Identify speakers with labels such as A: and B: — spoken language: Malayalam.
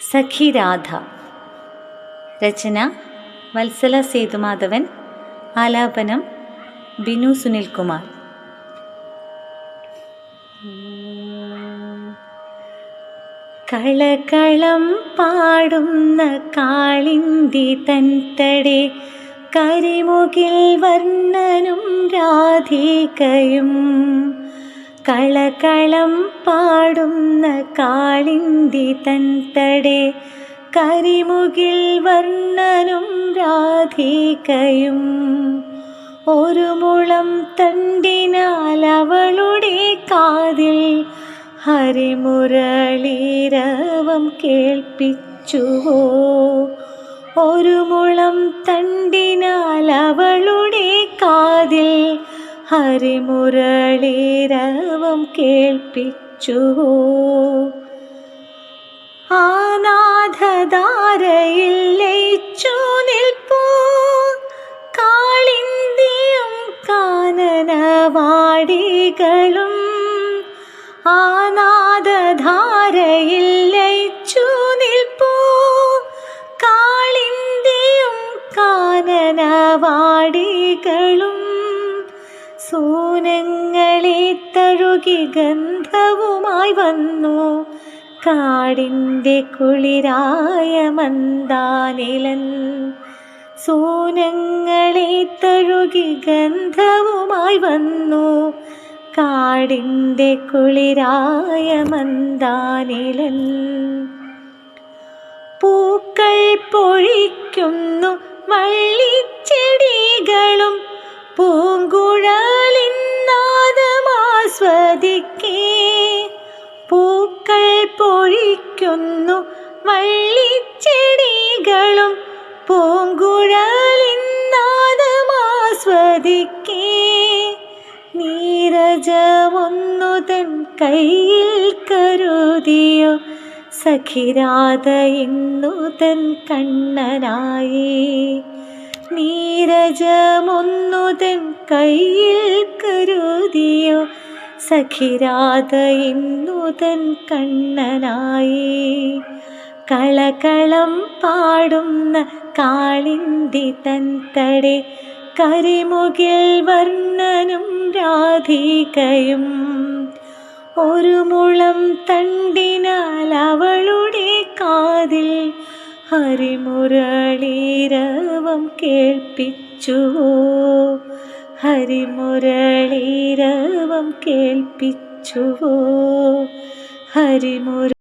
A: സഖിരാധ രചന വത്സല സേതുമാധവൻ. ആലാപനം ബിനു സുനിൽകുമാർ. കളകളം പാടുന്ന കാളിന്തി തൻതടെ കരിമുകിൽ വർണനും രാധികയും. കളകളം പാടുന്ന കാളിന്തി തൻതടെ കരിമുകിൽ വർണനും രാധികയും. ഒരു മുളം തണ്ടിനാൽ അവളുടെ കാതിൽ ഹരിമുരളീരവം കേൾപ്പിച്ചുവോ? ഒരു മുളം തണ്ടിനാൽ അവളുടെ കാതിൽ ഹരിമുരളീരവം കേൾപ്പിച്ചുവോ ആനാഥധാരയിൽ ലയിച്ചു നിൽപ്പൂ. കാളിന്തിയും കാനനവാടികളും ആനാഥധാരയിൽ ലയിച്ചു നിൽപ്പൂ. കാളിന്തിയും കാനനവാടികളും സൂനങ്ങളെ തഴുകി ഗന്ധവുമായി വന്നു. കാടിന്റെ കുളിരായ മന്ദാനിലൻ സൂനങ്ങളെ തഴുകി ഗന്ധവുമായി വന്നു. കാടിന്റെ കുളിരായ മന്ദാനിലൻ പൂക്കൾ പൊഴിക്കുന്നു പൂങ്കുഴലിന്നാദമാസ്വദിക്കേ പൂക്കൾ പൊഴിക്കുന്നു വള്ളിച്ചെടികളും പൂങ്കുഴലിന്നാദമാസ്വദിക്കേ നീരജമൊന്നു തൻ കയ്യിൽ കരുതിയോ സഖിരാത ഇന്നു തൻ കണ്ണനായി. നീരജമൊന്നു തൻ കയ്യിൽ കരുതിയോ സഖിരാധ ഇന്നു തൻ കണ്ണനായി. കളകളം പാടുന്ന കാളിന്തി തൻ കരിമുകിൽ വർണനും രാധികയും. ഒരു മുളം തണ്ടിനാൽ അവളുടെ കാതിൽ ഹരിമുരളീരവം കേൾപ്പിച്ചുവോ ഹരിമുരളീരവം കേൾപ്പിച്ചുവോ? ഹരിമുര